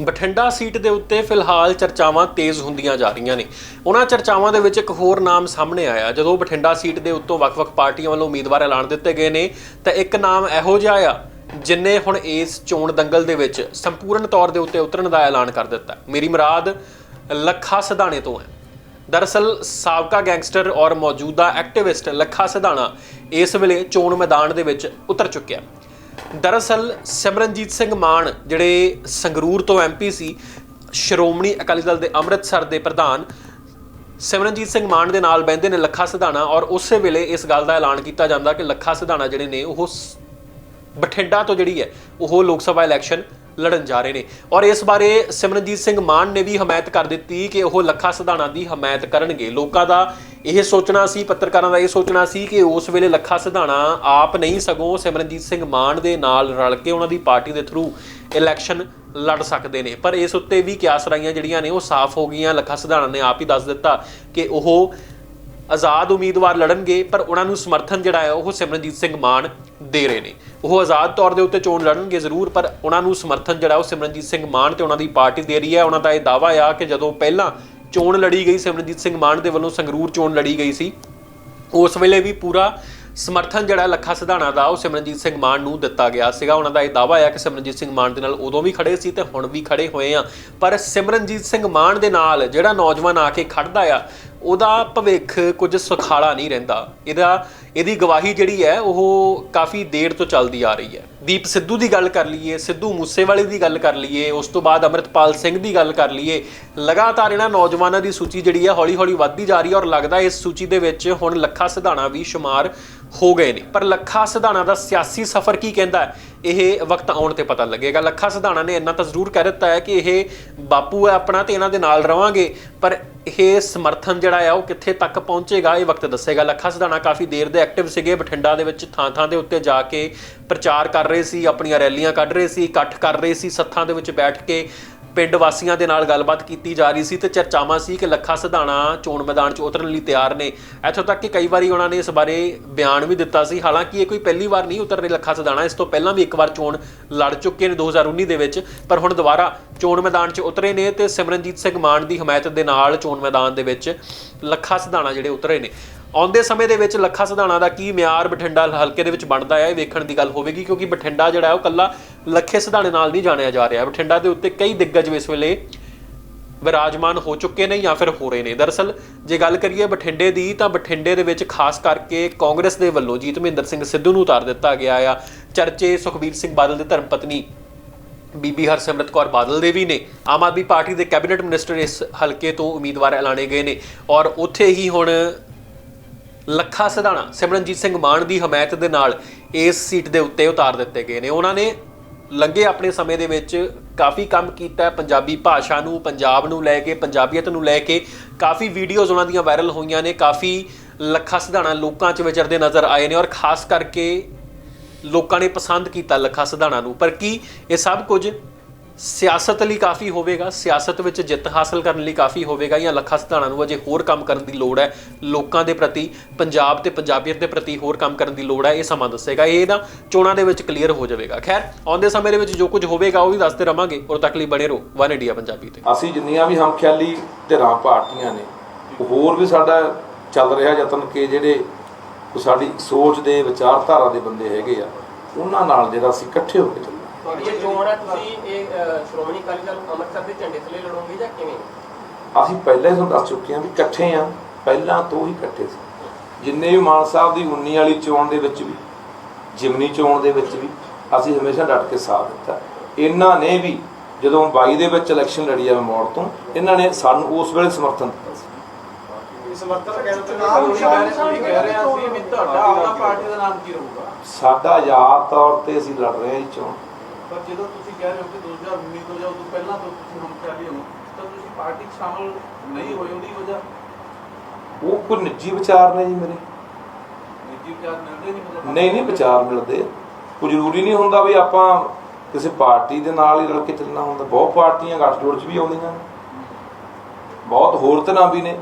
Bathinda seat ਦੇ ਉੱਤੇ ਫਿਲਹਾਲ ਚਰਚਾਵਾਂ ਤੇਜ਼ ਹੁੰਦੀਆਂ ਜਾ ਰਹੀਆਂ ਨੇ। ਉਹਨਾਂ ਚਰਚਾਵਾਂ ਦੇ ਵਿੱਚ ਇੱਕ ਹੋਰ ਨਾਮ ਸਾਹਮਣੇ ਆਇਆ। ਜਦੋਂ ਬਠਿੰਡਾ ਸੀਟ ਦੇ ਉੱਤੋਂ ਵੱਖ-ਵੱਖ ਪਾਰਟੀਆਂ ਵੱਲੋਂ ਉਮੀਦਵਾਰ ਐਲਾਨ ਦਿੱਤੇ ਗਏ ਨੇ, ਤਾਂ ਇੱਕ ਨਾਮ ਇਹੋ ਜਿਹਾ ਆ, ਜਿਨੇ ਹੁਣ ਇਸ ਚੋਣ ਦੰਗਲ ਦੇ ਵਿੱਚ ਸੰਪੂਰਨ ਤੌਰ ਦੇ ਉੱਤੇ ਉਤਰਨ ਦਾ ਐਲਾਨ ਕਰ ਦਿੱਤਾ। ਮੇਰੀ ਮੁਰਾਦ, ਲੱਖਾ ਸਿਧਾਣੇ ਤੋਂ ਹੈ। ਦਰਅਸਲ, ਸਾਬਕਾ ਗੈਂਗਸਟਰ ਔਰ ਮੌਜੂਦਾ ਐਕਟਿਵਿਸਟ ਲੱਖਾ ਸਿਧਾਣਾ ਇਸ ਵੇਲੇ ਚੋਣ ਮੈਦਾਨ ਦੇ ਵਿੱਚ ਉਤਰ ਚੁੱਕਿਆ ਦਰਅਸਲ ਸਿਮਰਨਜੀਤ ਸਿੰਘ ਮਾਨ, ਜਿਹੜੇ ਸੰਗਰੂਰ ਤੋਂ ਐਮਪੀ ਸੀ, ਸ਼੍ਰੋਮਣੀ ਅਕਾਲੀ ਦਲ ਦੇ ਅੰਮ੍ਰਿਤਸਰ ਦੇ ਪ੍ਰਧਾਨ, ਸਿਮਰਨਜੀਤ ਸਿੰਘ ਮਾਨ ਦੇ ਨਾਲ ਬੈੰਦੇ ਨੇ ਲੱਖਾ ਸਿਧਾਣਾ ਔਰ ਉਸੇ ਵੇਲੇ ਇਸ ਗੱਲ ਦਾ ਐਲਾਨ ਕੀਤਾ ਜਾਂਦਾ ਕਿ ਲੱਖਾ ਸਿਧਾਣਾ ਜਿਹੜੇ ਨੇ ਉਹ ਬਠਿੰਡਾ ਤੋਂ ਜਿਹੜੀ ਹੈ, ਉਹ ਲੋਕ ਸਭਾ ਇਲੈਕਸ਼ਨ ਲੜਨ ਜਾ ਰਹੇ ਨੇ। ਔਰ ਇਸ ਬਾਰੇ ਸਿਮਰਨਜੀਤ ਸਿੰਘ ਮਾਨ ਨੇ ਵੀ ਹਮਾਇਤ ਕਰ ਦਿੱਤੀ ਕਿ ਉਹ ਲੱਖਾ ਸਿਧਾਣਾ ਦੀ ਹਮਾਇਤ ਕਰਨਗੇ। ਲੋਕਾਂ ਦਾ ਇਹ ਸੋਚਣਾ ਸੀ, ਪੱਤਰਕਾਰਾਂ ਦਾ ਇਹ ਸੋਚਣਾ ਸੀ ਕਿ ਉਸ ਵੇਲੇ ਲੱਖਾ ਸਿਧਾਣਾ ਆਪ ਨਹੀਂ ਸਗੋਂ ਸਿਮਰਨਜੀਤ ਸਿੰਘ ਮਾਨ ਦੇ ਨਾਲ ਰਲ ਕੇ ਉਹਨਾਂ ਦੀ ਪਾਰਟੀ ਦੇ ਥਰੂ ਇਲੈਕਸ਼ਨ ਲੜ ਸਕਦੇ ਨੇ। ਪਰ ਇਸ ਉੱਤੇ ਵੀ ਕਿਆਸ ਰਾਈਆਂ ਜਿਹੜੀਆਂ ਨੇ ਉਹ ਸਾਫ਼ ਹੋ ਗਈਆਂ। ਲੱਖਾ ਸਿਧਾਣਾ ਨੇ ਆਪ ਹੀ ਦੱਸ ਦਿੱਤਾ ਕਿ ਉਹ ਆਜ਼ਾਦ ਉਮੀਦਵਾਰ ਲੜਨਗੇ, ਪਰ ਉਹਨਾਂ ਨੂੰ ਸਮਰਥਨ ਜਿਹੜਾ ਹੈ, ਉਹ ਸਿਮਰਨਜੀਤ ਸਿੰਘ ਮਾਨ ਦੇ ਰਹੇ ਨੇ। ਉਹ ਆਜ਼ਾਦ ਤੌਰ ਦੇ ਉੱਤੇ ਚੋਣ ਲੜਨਗੇ ਜ਼ਰੂਰ, ਪਰ ਉਹਨਾਂ ਨੂੰ ਸਮਰਥਨ ਜਿਹੜਾ ਉਹ ਸਿਮਰਨਜੀਤ ਸਿੰਘ ਮਾਨ ਤੇ ਉਹਨਾਂ ਦੀ ਪਾਰਟੀ ਦੇ ਰਹੀ ਹੈ। ਉਹਨਾਂ ਦਾ ਇਹ ਦਾਵਾ ਆ ਕਿ ਜਦੋਂ ਪਹਿਲਾਂ ਚੋਣ ਲੜੀ ਗਈ, ਸਿਮਰਨਜੀਤ ਸਿੰਘ ਮਾਨ ਦੇ ਵੱਲੋਂ ਸੰਗਰੂਰ ਚੋਣ ਲੜੀ ਗਈ ਸੀ, ਉਸ ਵੇਲੇ ਵੀ ਪੂਰਾ ਸਮਰਥਨ ਜਿਹੜਾ ਲੱਖਾ ਸਿਧਾਣਾ ਦਾ ਉਹ ਸਿਮਰਨਜੀਤ ਸਿੰਘ ਮਾਨ ਨੂੰ ਦਿੱਤਾ ਗਿਆ ਸੀਗਾ। ਉਹਨਾਂ ਦਾ ਇਹ ਦਾਵਾ ਆ ਕਿ ਸਿਮਰਨਜੀਤ ਸਿੰਘ ਮਾਨ ਦੇ ਨਾਲ ਉਦੋਂ ਵੀ ਖੜੇ ਸੀ ਤੇ ਹੁਣ ਵੀ ਖੜੇ ਹੋਏ ਆ। ਪਰ ਸਿਮਰਨਜੀਤ ਸਿੰਘ ਮਾਨ ਦੇ ਨਾਲ ਜਿਹੜਾ ਨੌਜਵਾਨ ਆ ਕੇ ਖੜਦਾ ਆ ਉਹਦਾ ਭਵਿੱਖ ਕੁਝ ਸੁਖਾਲਾ ਨਹੀਂ ਰਹਿੰਦਾ। ਇਹਦਾ, ਇਹਦੀ ਗਵਾਹੀ ਜਿਹੜੀ ਹੈ, ਉਹ ਕਾਫੀ ਦੇਰ ਤੋਂ ਚੱਲਦੀ ਆ ਰਹੀ ਹੈ। ਦੀਪ ਸਿੱਧੂ ਦੀ ਗੱਲ ਕਰ ਲਈਏ, ਸਿੱਧੂ ਮੂਸੇਵਾਲੇ ਦੀ ਗੱਲ ਕਰ ਲਈਏ, ਉਸ ਤੋਂ ਬਾਅਦ ਅਮਰਿਤਪਾਲ ਸਿੰਘ ਦੀ ਗੱਲ ਕਰ ਲਈਏ, ਲਗਾਤਾਰ ਇਹਨਾਂ ਨੌਜਵਾਨਾਂ ਦੀ ਸੂਚੀ ਜਿਹੜੀ ਹੈ, ਹੌਲੀ-ਹੌਲੀ ਵੱਧਦੀ ਜਾ ਰਹੀ ਹੈ ਔਰ ਲੱਗਦਾ ਇਸ ਸੂਚੀ ਦੇ ਵਿੱਚ ਹੁਣ ਲੱਖਾ ਸਿਧਾਣਾ ਵੀ ਸ਼ੁਮਾਰ ਹੋ ਗਏ ਨੇ। ਪਰ ਲੱਖਾ ਸਿਧਾਣਾ ਦਾ ਸਿਆਸੀ ਸਫ਼ਰ ਕੀ ਕਹਿੰਦਾ ਇਹ ਵਕਤ ਆਉਣ ਤੇ ਪਤਾ ਲੱਗੇਗਾ। ਲੱਖਾ ਸਿਧਾਣਾ ਨੇ ਇੰਨਾ ਤਾਂ ਜ਼ਰੂਰ ਕਹਿ ਦਿੱਤਾ ਹੈ ਕਿ ਇਹ ਬਾਪੂ ਹੈ ਆਪਣਾ ਤੇ ਇਹਨਾਂ ਦੇ ਨਾਲ ਰਵਾਂਗੇ, ਪਰ ਇਹ ਸਮਰਥਨ ਜਿਹੜਾ ਆ, ਉਹ ਕਿੱਥੇ ਤੱਕ ਪਹੁੰਚੇਗਾ? ਇਹ ਵਕਤ ਦੱਸੇਗਾ। ਲੱਖਾ ਸਿਧਾਣਾ ਕਾਫੀ ਦੇਰ ਦੇ ਐਕਟਿਵ ਸੀਗੇ, ਬਠਿੰਡਾ ਦੇ ਵਿੱਚ ਥਾਂ-ਥਾਂ ਦੇ ਉੱਤੇ ਜਾ ਕੇ ਪ੍ਰਚਾਰ ਕਰ ਰਹੇ ਸੀ, ਆਪਣੀਆਂ ਰੈਲੀਆਂ ਕੱਢ ਰਹੇ ਸੀ, ਇਕੱਠ ਕਰ ਰਹੇ ਸੀ, ਸੱਥਾਂ ਦੇ ਵਿੱਚ ਬੈਠ ਕੇ ਪਿੰਡ ਵਾਸੀਆਂ ਦੇ ਨਾਲ ਗੱਲਬਾਤ ਕੀਤੀ ਜਾ ਰਹੀ ਸੀ ਤੇ ਚਰਚਾਵਾਂ ਸੀ ਕਿ ਲੱਖਾ ਸਿਧਾਣਾ ਚੋਣ ਮੈਦਾਨ 'ਚ ਉਤਰਨ ਲਈ ਤਿਆਰ ਨੇ। ਇੱਥੋਂ ਤੱਕ ਕਿ ਕਈ ਵਾਰੀ ਉਹਨਾਂ ਨੇ ਇਸ ਬਾਰੇ ਬਿਆਨ ਵੀ ਦਿੱਤਾ ਸੀ। ਹਾਲਾਂਕਿ ਇਹ ਕੋਈ ਪਹਿਲੀ ਵਾਰ ਨਹੀਂ ਉਤਰ ਰਹੇ ਲੱਖਾ ਸਿਧਾਣਾ। ਇਸ ਤੋਂ ਪਹਿਲਾਂ ਵੀ ਇੱਕ ਵਾਰ ਚੋਣ ਲੜ ਚੁੱਕੇ ਨੇ 2019 ਦੇ ਵਿੱਚ, ਪਰ ਹੁਣ ਦੁਬਾਰਾ ਚੋਣ ਮੈਦਾਨ 'ਚ ਉਤਰੇ ਨੇ ਤੇ ਸਿਮਰਨਜੀਤ ਸਿੰਘ ਮਾਨ ਦੀ ਹਮਾਇਤ ਦੇ ਨਾਲ ਚੋਣ ਮੈਦਾਨ ਦੇ ਵਿੱਚ ਲੱਖਾ ਸਿਧਾਣਾ ਜਿਹੜੇ ਉਤਰੇ ਨੇ। ਆਉਂਦੇ ਸਮੇਂ ਦੇ ਵਿੱਚ ਲੱਖਾ ਸਿਧਾਣਾ ਦਾ ਕੀ ਮਿਆਰ ਬਠਿੰਡਾ ਹਲਕੇ ਦੇ ਵਿੱਚ ਬਣਦਾ ਹੈ, ਇਹ ਵੇਖਣ ਦੀ ਗੱਲ ਹੋਵੇਗੀ, ਕਿਉਂਕਿ ਬਠਿੰਡਾ ਜਿਹੜਾ ਹੈ ਉਹ ਕੱਲਾ ਲੱਖੇ ਸਿਧਾਣੇ ਨਾਲ ਨਹੀਂ ਜਾਣਿਆ ਜਾ ਰਿਹਾ। ਬਠਿੰਡਾ ਦੇ ਉੱਤੇ ਕਈ ਦਿੱਗਜ ਇਸ ਵੇਲੇ ਵਿਰਾਜਮਾਨ ਹੋ ਚੁੱਕੇ ਨੇ ਜਾਂ ਫਿਰ ਹੋ ਰਹੇ ਨੇ। ਦਰਅਸਲ, ਜੇ ਗੱਲ ਕਰੀਏ ਬਠਿੰਡੇ ਦੀ, ਤਾਂ ਬਠਿੰਡੇ ਦੇ ਵਿੱਚ ਖਾਸ ਕਰਕੇ ਕਾਂਗਰਸ ਦੇ ਵੱਲੋਂ ਜੀਤ ਮਹਿੰਦਰ ਸਿੰਘ ਸਿੱਧੂ ਨੂੰ ਉਤਾਰ ਦਿੱਤਾ ਗਿਆ ਆ। ਚਰਚੇ ਸੁਖਬੀਰ ਸਿੰਘ ਬਾਦਲ ਦੇ ਧਰਮਪਤਨੀ ਬੀਬੀ ਹਰਸਿਮਰਤ ਕੌਰ ਬਾਦਲ ਦੇ ਵੀ ਨੇ। ਆਮ ਆਦਮੀ ਪਾਰਟੀ ਦੇ ਕੈਬਨਿਟ ਮਿਨਿਸਟਰ ਇਸ ਹਲਕੇ ਤੋਂ ਉਮੀਦਵਾਰ ਐਲਾਨੇ ਗਏ ਨੇ। ਔਰ ਉੱਥੇ ਹੀ ਹੁਣ ਲੱਖਾ ਸਿਧਾਣਾ ਸਿਮਰਨਜੀਤ ਸਿੰਘ ਮਾਨ ਦੀ ਹਮਾਇਤ ਦੇ ਨਾਲ ਇਸ ਸੀਟ ਦੇ ਉੱਤੇ ਉਤਾਰ ਦਿੱਤੇ ਗਏ ਨੇ। ਉਹਨਾਂ ਨੇ ਲੰਘੇ ਆਪਣੇ ਸਮੇਂ ਦੇ ਵਿੱਚ ਕਾਫੀ ਕੰਮ ਕੀਤਾ ਹੈ ਪੰਜਾਬੀ ਭਾਸ਼ਾ ਨੂੰ, ਪੰਜਾਬ ਨੂੰ ਲੈ ਕੇ, ਪੰਜਾਬੀਅਤ ਨੂੰ ਲੈ ਕੇ ਕਾਫੀ ਵੀਡੀਓਜ਼ ਉਹਨਾਂ ਦੀਆਂ ਵਾਇਰਲ ਹੋਈਆਂ ਨੇ, ਕਾਫੀ ਲੱਖਾ ਸਿਧਾਣਾ ਲੋਕਾਂ 'ਚ ਵਿਚਰਦੇ ਨਜ਼ਰ ਆਏ ਨੇ ਔਰ ਖਾਸ ਕਰਕੇ ਲੋਕਾਂ ਨੇ ਪਸੰਦ ਕੀਤਾ ਲੱਖਾ ਸਿਧਾਣਾ ਨੂੰ। ਪਰ ਕੀ ਇਹ ਸਭ ਕੁਝ ਸਿਆਸਤ ਲਈ ਕਾਫੀ ਹੋਵੇਗਾ, ਸਿਆਸਤ ਵਿੱਚ ਜਿੱਤ ਹਾਸਲ ਕਰਨ ਲਈ ਕਾਫੀ ਹੋਵੇਗਾ ਜਾਂ ਲੱਖਾ ਸਿਧਾਣਾ ਨੂੰ ਅਜੇ ਹੋਰ ਕੰਮ ਕਰਨ ਦੀ ਲੋੜ ਹੈ, ਲੋਕਾਂ ਦੇ ਪ੍ਰਤੀ, ਪੰਜਾਬ ਤੇ ਪੰਜਾਬੀਅਤ ਦੇ ਪ੍ਰਤੀ ਹੋਰ ਕੰਮ ਕਰਨ ਦੀ ਲੋੜ ਹੈ, ਇਹ ਸਮਾਂ ਦੱਸੇਗਾ। ਇਹ ਨਾ ਚੋਣਾਂ ਦੇ ਵਿੱਚ ਕਲੀਅਰ ਹੋ ਜਾਵੇਗਾ। ਖੈਰ, ਆਉਂਦੇ ਸਮੇਂ ਦੇ ਵਿੱਚ ਜੋ ਕੁਝ ਹੋਵੇਗਾ ਉਹ ਵੀ ਦੱਸਦੇ ਰਵਾਂਗੇ। ਔਰ ਤੱਕ ਲਈ ਬਣੇ ਰਹੋ, ਵਨ ਇੰਡੀਆ ਪੰਜਾਬੀ ਤੇ। ਅਸੀਂ ਜਿੰਨੀਆਂ ਵੀ ਹਮਖਿਆਲੀ ਧਿਰਾਂ ਪਾਰਟੀਆਂ ਨੇ ਹੋਰ ਵੀ ਸਾਡਾ ਚੱਲ ਰਿਹਾ ਯਤਨ ਕਿ ਜਿਹੜੇ ਸਾਡੀ ਸੋਚ ਦੇ ਵਿਚਾਰਧਾਰਾ ਦੇ ਬੰਦੇ ਹੈਗੇ ਆ, ਉਹਨਾਂ ਨਾਲ ਜਿਹੜਾ ਅਸੀਂ ਇਕੱਠੇ ਹੋ ਕੇ ਚੱਲਣਾ ਇਹ ਚੋਣ ਹੈ ਤੁਸੀਂ ਇਹ ਅਹ, ਸ਼੍ਰੋਮਣੀ ਅਕਾਲੀ ਦਲ ਅੰਮ੍ਰਿਤਸਰ ਦੇ ਝੰਡੇ ਥੱਲੇ ਲੜੋਗੇ ਜਾਂ ਕਿਵੇਂ? ਅਸੀਂ ਪਹਿਲਾਂ ਹੀ ਤੁਹਾਨੂੰ ਦੱਸ ਚੁੱਕੇ ਹਾਂ ਵੀ ਇਕੱਠੇ ਆ ਪਹਿਲਾਂ ਤੋਂ ਹੀ ਇਕੱਠੇ ਸੀ। ਜਿੰਨੇ ਵੀ ਮਾਨ ਸਾਹਿਬ ਦੀ 19 ਵਾਲੀ ਚੋਣ ਦੇ ਵਿੱਚ ਵੀ ਜਿਮਨੀ ਚੋਣ ਦੇ ਵਿੱਚ ਵੀ ਅਸੀਂ ਹਮੇਸ਼ਾ ਡਟ ਕੇ ਸਾਥ ਦਿੱਤਾ। ਇਹਨਾਂ ਨੇ ਵੀ ਜਦੋਂ 22 ਦੇ ਵਿੱਚ ਇਲੈਕਸ਼ਨ ਲੜੀ ਆ ਮੋੜ ਤੋਂ ਇਹਨਾਂ ਨੇ ਸਾਨੂੰ ਉਸ ਵੇਲੇ ਸਮਰਥਨ ਦਿੱਤਾ ਸੀ। ਸਮਰਥਨ ਕਹਿਣ ਤੋਂ ਨਾਮ ਸ਼ਾਮਿਲ ਕਹਿ ਰਹੇ ਹਾਂ ਅਸੀਂ ਵੀ ਤੁਹਾਡਾ ਆਪਣਾ ਪਾਰਟੀ ਦਾ ਨਾਮ ਕੀ ਰਹੂਗਾ? ਸਾਡਾ ਆਜ਼ਾਦ ਤੌਰ ਤੇ ਅਸੀਂ ਲੜ ਰਹੇ ਹਾਂ ਚੋਣ। ਪਰ ਜਦੋਂ ਤੁਸੀਂ ਕਹਿ ਰਹੇ ਹੋ ਕਿ 2019 ਤੋਂ ਜਾਂ ਉਦੋਂ ਪਹਿਲਾਂ ਤੋਂ ਤੁਸੀਂ ਹਮ ਖਿਆਲੀ ਹੋ ਤਾਂ ਤੁਸੀਂ ਪਾਰਟੀ 'ਚ ਸ਼ਾਮਲ ਨਹੀਂ ਹੋਏ ਉਹਦੀ ਵਜ੍ਹਾ? ਉਹ ਕੋਈ ਨਿੱਜੀ ਵਿਚਾਰ ਨੇ ਜੀ ਮੇਰੇ। ਨਿੱਜੀ ਵਿਚਾਰ ਮਿਲਦੇ ਨਹੀਂ ਮਤਲਬ ਨਹੀਂ ਨਹੀਂ ਵਿਚਾਰ ਮਿਲਦੇ। ਕੋਈ ਜ਼ਰੂਰੀ ਨਹੀਂ ਹੁੰਦਾ ਵੀ ਆਪਾਂ ਕਿਸੇ ਪਾਰਟੀ ਦੇ ਨਾਲ ਹੀ ਰਲ ਕੇ ਚੱਲਣਾ ਹੁੰਦਾ। ਬਹੁਤ ਪਾਰਟੀਆਂ ਗੱਠਜੋੜ 'ਚ ਵੀ ਆਉਂਦੀਆਂ ਨੇ। ਬਹੁਤ ਹੋਰ ਤਰ੍ਹਾਂ ਵੀ ਨੇ।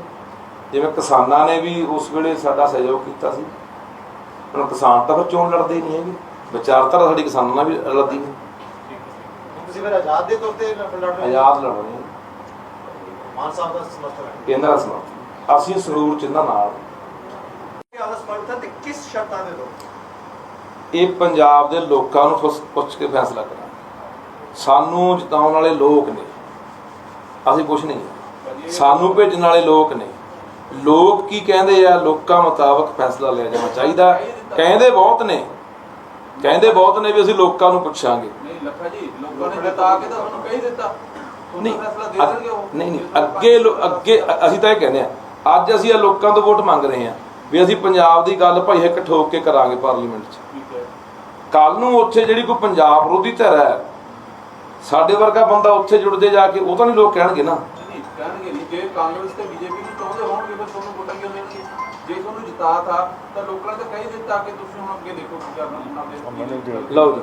ਜਿਵੇਂ ਕਿਸਾਨਾਂ ਨੇ ਵੀ ਉਸ ਵੇਲੇ ਸਾਡਾ ਸਹਿਯੋਗ ਕੀਤਾ ਸੀ। ਹੁਣ ਕਿਸਾਨ ਤਾਂ ਫਿਰ ਚੋਣ ਲੜਦੇ ਨਹੀਂ ਹੈਗੇ। ਵਿਚਾਰਧਾਰਾ ਸਾਡੀ ਕਿਸਾਨਾਂ ਨਾਲ ਵੀ ਰਲਦੀ ਨਹੀਂ ਤੁਸੀਂ ਫਿਰ ਆਜ਼ਾਦ ਦੇ ਤੌਰ ਤੇ ਲੜ ਰਹੇ ਹੋ? ਆਜ਼ਾਦ ਲੜਨੀ ਮਾਨ ਸਾਹਿਬ ਦਾ ਸਮਰਥਨ ਹੈ। ਇਹਨਾਂ ਦਾ ਸਮਰਥਨ। ਅਸੀਂ ਨਾਲ। ਕਿ ਆਦਾ ਸਮਰਥਨ ਤੇ ਕਿਸ ਸ਼ਰਤਾਂ ਦੇ ਦੋ ਇਹ ਪੰਜਾਬ ਦੇ ਲੋਕਾਂ ਨੂੰ ਪੁੱਛ- ਪੁੱਛ ਕੇ ਫੈਸਲਾ ਕਰਾਂਗੇ। ਸਾਨੂੰ ਜਿਤਾਉਣ ਵਾਲੇ ਲੋਕ ਨੇ। ਅਸੀਂ ਕੁਝ ਨਹੀਂ। ਸਾਨੂੰ ਭੇਜਣ ਵਾਲੇ ਲੋਕ ਨੇ। ਲੋਕ ਕੀ ਕਹਿੰਦੇ ਆ? ਲੋਕਾਂ ਮੁਤਾਬਕ ਫੈਸਲਾ ਲਿਆ ਜਾਣਾ ਚਾਹੀਦਾ। ਕਹਿੰਦੇ ਬਹੁਤ ਨੇ। ਕਹਿੰਦੇ ਬਹੁਤ ਨੇ ਵੀ ਅਸੀਂ ਲੋਕਾਂ ਨੂੰ ਪੁੱਛਾਂਗੇ। ਲੱਖਾ ਜੀ ਲੋਕਾਂ ਨੇ ਜਿਤਾ ਕੇ ਤਾਂ ਤੁਹਾਨੂੰ ਕਹੀ ਦਿੱਤਾ। ਨਹੀਂ ਨਹੀਂ ਨਹੀਂ ਅੱਗੇ ਲੋ- ਅੱਗੇ ਅਸੀਂ ਤਾਂ ਇਹ ਕਹਿੰਦੇ ਆ ਅੱਜ ਅਸੀਂ ਇਹ ਲੋਕਾਂ ਤੋਂ ਵੋਟ ਮੰਗ ਰਹੇ ਆ ਵੀ ਅਸੀਂ ਪੰਜਾਬ ਦੀ ਗੱਲ ਭਾਈ ਇੱਕ ਠੋਕ ਕੇ ਕਰਾਂਗੇ ਪਾਰਲੀਮੈਂਟ 'ਚ। ਠੀਕ ਹੈ। ਕੱਲ ਨੂੰ ਉੱਥੇ ਜਿਹੜੀ ਕੋਈ ਪੰਜਾਬ ਵਿਰੋਧੀ ਧਿਰ ਹੈ ਸਾਡੇ ਵਰਗਾ ਬੰਦਾ ਉੱਥੇ ਜੁੜ ਜੇ ਜਾ ਕੇ ਉਹ ਤਾਂ ਨਹੀਂ ਲੋਕ ਕਹਿਣਗੇ ਨਾ। ਨਹੀਂ ਕਹਿਣਗੇ ਨਹੀਂ। ਜੇ ਕਾਂਗਰਸ ਤੇ ਬੀਜੇਪੀ ਨੂੰ ਚਾਹੁੰਦੇ ਹੋਣਗੇ ਫਿਰ ਤੁਹਾਨੂੰ ਵੋਟਾਂ ਕਿਉਂ ਦੇਣਗੇ ਜੇ ਤੁਹਾਨੂੰ ਜਿਤਾ ਤਾ ਤਾਂ ਲੋਕਾਂ ਨੇ ਤਾਂ ਕਹੀ ਦਿੱਤਾ ਕਿ ਤੁਸੀਂ ਹੁਣ ਅੱਗੇ ਦੇਖੋ ਕੀ ਕਰਨਾ ਉਹਨਾਂ ਦੇ। ਲਓ ਜੀ।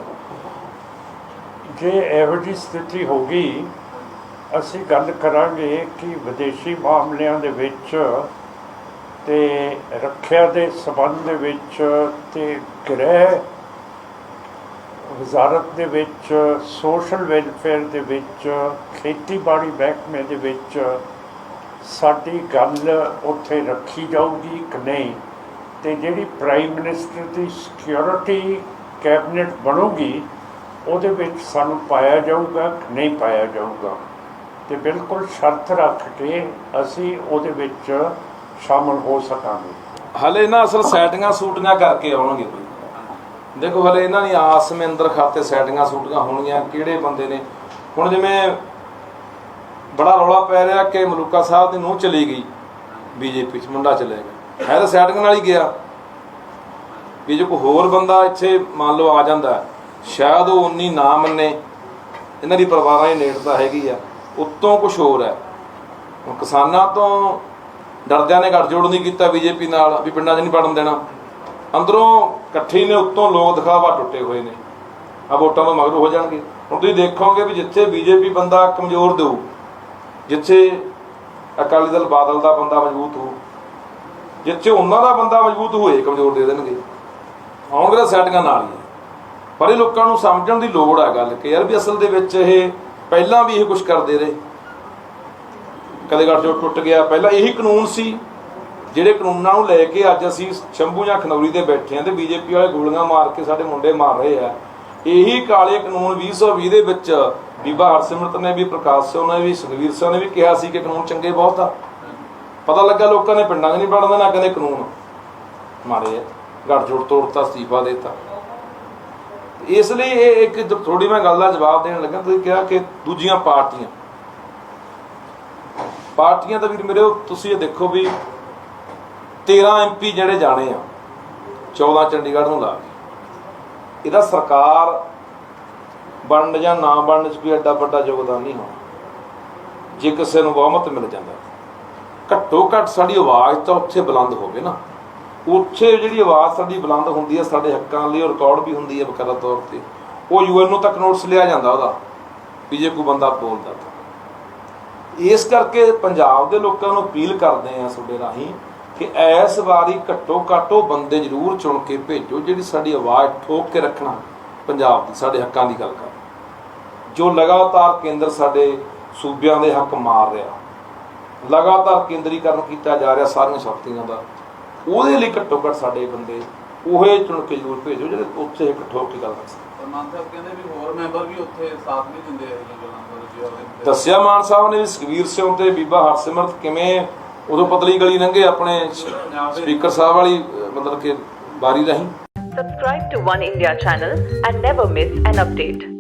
ਜੇ ਇਹੋ ਜਿਹੀ ਸਥਿਤੀ ਹੋ ਗਈ, ਅਸੀਂ ਗੱਲ ਕਰਾਂਗੇ ਕਿ ਵਿਦੇਸ਼ੀ ਮਾਮਲਿਆਂ ਦੇ ਵਿੱਚ ਤੇ ਰੱਖਿਆ ਦੇ ਸਬੰਧ ਦੇ ਵਿੱਚ ਤੇ ਗ੍ਰਹਿ ਵਜ਼ਾਰਤ ਦੇ ਵਿੱਚ, ਸੋਸ਼ਲ ਵੈਲਫੇਅਰ ਦੇ ਵਿੱਚ, ਖੇਤੀਬਾੜੀ ਮਹਿਕਮੇ ਦੇ ਵਿੱਚ ਸਾਡੀ ਗੱਲ ਉੱਥੇ ਰੱਖੀ ਜਾਊਗੀ ਕਿ ਨਹੀਂ ਤੇ ਜਿਹੜੀ ਪ੍ਰਾਈਮ ਮਿਨਿਸਟਰ ਦੀ ਸਿਕਿਉਰਿਟੀ ਕੈਬਨਿਟ ਬਣੂਗੀ ਉਹਦੇ ਵਿੱਚ ਸਾਨੂੰ ਪਾਇਆ ਜਾਊਗਾ, ਨਹੀਂ ਪਾਇਆ ਜਾਊਗਾ। ਤੇ ਬਿਲਕੁਲ ਸ਼ਰਤ ਰੱਖ ਕੇ ਅਸੀਂ ਉਹਦੇ ਵਿੱਚ ਸ਼ਾਮਲ ਹੋ ਸਕਾਂਗੇ। ਹਲੇ ਨਾ ਅਸਲ ਸੈਟਿੰਗਾਂ ਸੂਟੀਆਂ ਕਰਕੇ ਆਉਣਗੇ ਕੋਈ। ਦੇਖੋ, ਹਲੇ ਇਹਨਾਂ ਦੀ ਆਸ ਮਹਿੰਦਰ ਖਾਤੇ ਸੈਟਿੰਗਾਂ ਸੂਟੀਆਂ ਹੋਣਗੀਆਂ, ਕਿਹੜੇ ਬੰਦੇ ਨੇ। ਹੁਣ ਜਿਵੇਂ ਬੜਾ ਰੌਲਾ ਪੈ ਰਿਹਾ ਕਿ ਮਲੂਕਾ ਸਾਹਿਬ ਦੀ ਨੂੰਹ ਚਲੀ ਗਈ ਬੀਜੇਪੀ ਚ, ਮੁੰਡਾ ਚਲੇ ਗਿਆ। ਹੈ ਤਾਂ ਸੈਟਿੰਗ ਨਾਲ ਹੀ ਗਿਆ। ਵੀ ਜੇ ਕੋਈ ਹੋਰ ਬੰਦਾ ਇੱਥੇ ਮੰਨ ਲਓ ਆ ਜਾਂਦਾ ਸ਼ਾਇਦ ਉਹ ਉਨੀ ਨਾ ਮੰਨੇ। ਇਹਨਾਂ ਦੀ ਪਰਿਵਾਰਾਂ ਦੀ ਨੇੜਤਾ ਹੈਗੀ ਆ। ਉੱਤੋਂ ਕੁਝ ਹੋਰ ਹੈ। ਕਿਸਾਨਾਂ ਤੋਂ ਡਰਦਿਆਂ ਨੇ ਗੱਠਜੋੜ ਨਹੀਂ ਕੀਤਾ ਬੀਜੇਪੀ ਨਾਲ ਵੀ ਪਿੰਡਾਂ 'ਚ ਨਹੀਂ ਵੜਨ ਦੇਣਾ। ਅੰਦਰੋਂ ਇਕੱਠੇ ਨੇ, ਉੱਤੋਂ ਲੋਕ ਦਿਖਾਵਾ ਟੁੱਟੇ ਹੋਏ ਨੇ। ਆ ਵੋਟਾਂ ਤੋਂ ਮਗਰ ਹੋ ਜਾਣਗੇ। ਹੁਣ ਤੁਸੀਂ ਦੇਖੋਗੇ ਵੀ ਜਿੱਥੇ ਬੀਜੇਪੀ ਬੰਦਾ ਕਮਜ਼ੋਰ ਦੇਊ, ਜਿੱਥੇ ਅਕਾਲੀ ਦਲ ਬਾਦਲ ਦਾ ਬੰਦਾ ਮਜ਼ਬੂਤ ਹੋਊ, ਜਿੱਥੇ ਉਹਨਾਂ ਦਾ ਬੰਦਾ ਮਜ਼ਬੂਤ ਹੋਏ ਕਮਜ਼ੋਰ ਦੇ ਦੇਣਗੇ। ਆਉਣਗੇ ਤਾਂ ਸੈਟਿੰਗਾਂ ਨਾਲ ਹੀ ਪਰ ਇਹ ਲੋਕਾਂ ਨੂੰ ਸਮਝਣ ਦੀ ਲੋੜ ਆ ਗੱਲ ਕਿ ਯਾਰ ਵੀ ਅਸਲ ਦੇ ਵਿੱਚ ਇਹ ਪਹਿਲਾਂ ਵੀ ਇਹ ਕੁਝ ਕਰਦੇ ਰਹੇ। ਕਦੇ ਗੱਠ ਜੋ ਟੁੱਟ ਗਿਆ। ਪਹਿਲਾਂ ਇਹੀ ਕਾਨੂੰਨ ਸੀ, ਜਿਹੜੇ ਕਾਨੂੰਨਾਂ ਨੂੰ ਲੈ ਕੇ ਅੱਜ ਅਸੀਂ ਸ਼ੰਭੂ ਜਾਂ ਖਨੌਰੀ 'ਤੇ ਬੈਠੇ ਆਂ ਤੇ ਬੀਜੇਪੀ ਵਾਲੇ ਗੋਲੀਆਂ ਮਾਰ ਕੇ ਸਾਡੇ ਮੁੰਡੇ ਮਾਰ ਰਹੇ ਆ। ਇਹੀ ਕਾਲੇ ਕਾਨੂੰਨ 2020 ਦੇ ਵਿੱਚ ਬੀਬਾ ਹਰਸਿਮਰਤ ਨੇ ਵੀ, ਪ੍ਰਕਾਸ਼ ਸਿੰਘ ਨੇ ਵੀ, ਸੁਖਵੀਰ ਸਿੰਘ ਨੇ ਵੀ ਕਿਹਾ ਸੀ ਕਿ ਕਾਨੂੰਨ ਚੰਗੇ ਬਹੁਤ ਆ। ਪਤਾ ਲੱਗਾ ਲੋਕਾਂ ਨੇ ਪਿੰਡਾਂ 'ਚ ਨਹੀਂ ਪੜਨ ਨਾ ਕਹਿੰਦੇ ਕਾਨੂੰਨ ਮਾਰੇ ਆ। ਗੱਠ ਜੋੜ ਤੋੜਤਾ, ਅਸਤੀਫਾ ਦੇਤਾ। ਇਸ ਲਈ ਇਹ ਇੱਕ ਥੋੜੀ ਮੈਂ ਗੱਲ ਦਾ ਜਵਾਬ ਦੇਣ ਲੱਗਾ, ਤੁਸੀਂ ਕਿਹਾ ਕਿ ਦੂਜੀਆਂ ਪਾਰਟੀਆਂ। ਪਾਰਟੀਆਂ ਤਾਂ ਵੀਰ ਮੇਰੇ, ਤੁਸੀਂ ਇਹ ਦੇਖੋ ਵੀ 13 ਐਮਪੀ ਜਿਹੜੇ ਜਾਣੇ ਆ 14 ਚੰਡੀਗੜ੍ਹ ਨੂੰ ਲਾ ਕੇ। ਇਹਦਾ ਸਰਕਾਰ ਬਣਨ ਜਾਂ ਨਾ ਬਣਨ ਚ ਕੋਈ ਐਡਾ ਵੱਡਾ ਯੋਗਦਾਨ ਨਹੀਂ ਹੋਣਾ। ਜੇ ਕਿਸੇ ਨੂੰ ਬਹੁਮਤ ਮਿਲ ਜਾਂਦਾ, ਘੱਟੋ ਘੱਟ ਸਾਡੀ ਆਵਾਜ਼ ਤਾਂ ਉੱਥੇ ਬੁਲੰਦ ਹੋਵੇ ਨਾ। ਉੱਥੇ ਜਿਹੜੀ ਆਵਾਜ਼ ਸਾਡੀ ਬੁਲੰਦ ਹੁੰਦੀ ਹੈ, ਸਾਡੇ ਹੱਕਾਂ ਲਈ ਉਹ ਰਿਕਾਰਡ ਵੀ ਹੁੰਦੀ ਹੈ ਬਕਾਇਦਾ ਤੌਰ ਤੇ। ਉਹ ਯੂਐਨ ਨੂੰ ਤੱਕ ਨੋਟਿਸ ਲਿਆ ਜਾਂਦਾ ਉਹਦਾ, ਵੀ ਜੇ ਕੋਈ ਬੰਦਾ ਬੋਲਦਾ ਤਾਂ। ਇਸ ਕਰਕੇ ਪੰਜਾਬ ਦੇ ਲੋਕਾਂ ਨੂੰ ਅਪੀਲ ਕਰਦੇ ਆ ਤੁਹਾਡੇ ਰਾਹੀਂ ਕਿ ਇਸ ਵਾਰੀ ਘੱਟੋ ਘੱਟ ਉਹ ਬੰਦੇ ਜ਼ਰੂਰ ਚੁਣ ਕੇ ਭੇਜੋ ਜਿਹੜੀ ਸਾਡੀ ਆਵਾਜ਼ ਠੋਕ ਕੇ ਰੱਖਣਾ ਪੰਜਾਬ ਦੀ, ਸਾਡੇ ਹੱਕਾਂ ਦੀ ਗੱਲ ਕਰ। ਜੋ ਲਗਾਤਾਰ ਕੇਂਦਰ ਸਾਡੇ ਸੂਬਿਆਂ ਦੇ ਹੱਕ ਮਾਰ ਰਿਹਾ, ਲਗਾਤਾਰ ਕੇਂਦਰੀਕਰਨ ਕੀਤਾ ਜਾ ਰਿਹਾ ਸਾਰੀਆਂ ਸ਼ਕਤੀਆਂ ਦਾ ਉਹਦੇ ਲਈ ਘੱਟੋ ਘੱਟ ਸਾਡੇ ਬੰਦੇ ਉਹੇ ਚੁਣ ਕੇ ਜ਼ਰੂਰ ਭੇਜੋ ਜਿਹੜੇ ਉੱਥੇ ਇੱਕ ਠੋਕ ਕੇ ਗੱਲ ਕਰ ਸਕਣ ਪਰ ਮਾਨ ਸਾਹਿਬ ਕਹਿੰਦੇ ਵੀ ਹੋਰ ਮੈਂਬਰ ਵੀ ਉੱਥੇ ਸਾਥ ਨਹੀਂ ਦਿੰਦੇ ਇਹ ਗੱਲਾਂ ਦਾ ਜੀ ਉਹਦੇ ਦੱਸਿਆ ਮਾਨ ਸਾਹਿਬ ਨੇ ਵੀ ਸੁਖਵੀਰ ਸਿੰਘ ਤੇ ਬੀਬਾ ਹਰਸਿਮਰਤ ਕਿਵੇਂ ਉਦੋਂ ਪਤਲੀ ਗਲੀ ਲੰਘੇ ਆਪਣੇ ਸਪੀਕਰ ਸਾਹਿਬ ਵਾਲੀ ਮਤਲਬ ਕਿ ਬਾਰੀ ਰਾਹੀਂ। Subscribe to One India channel and never miss an update.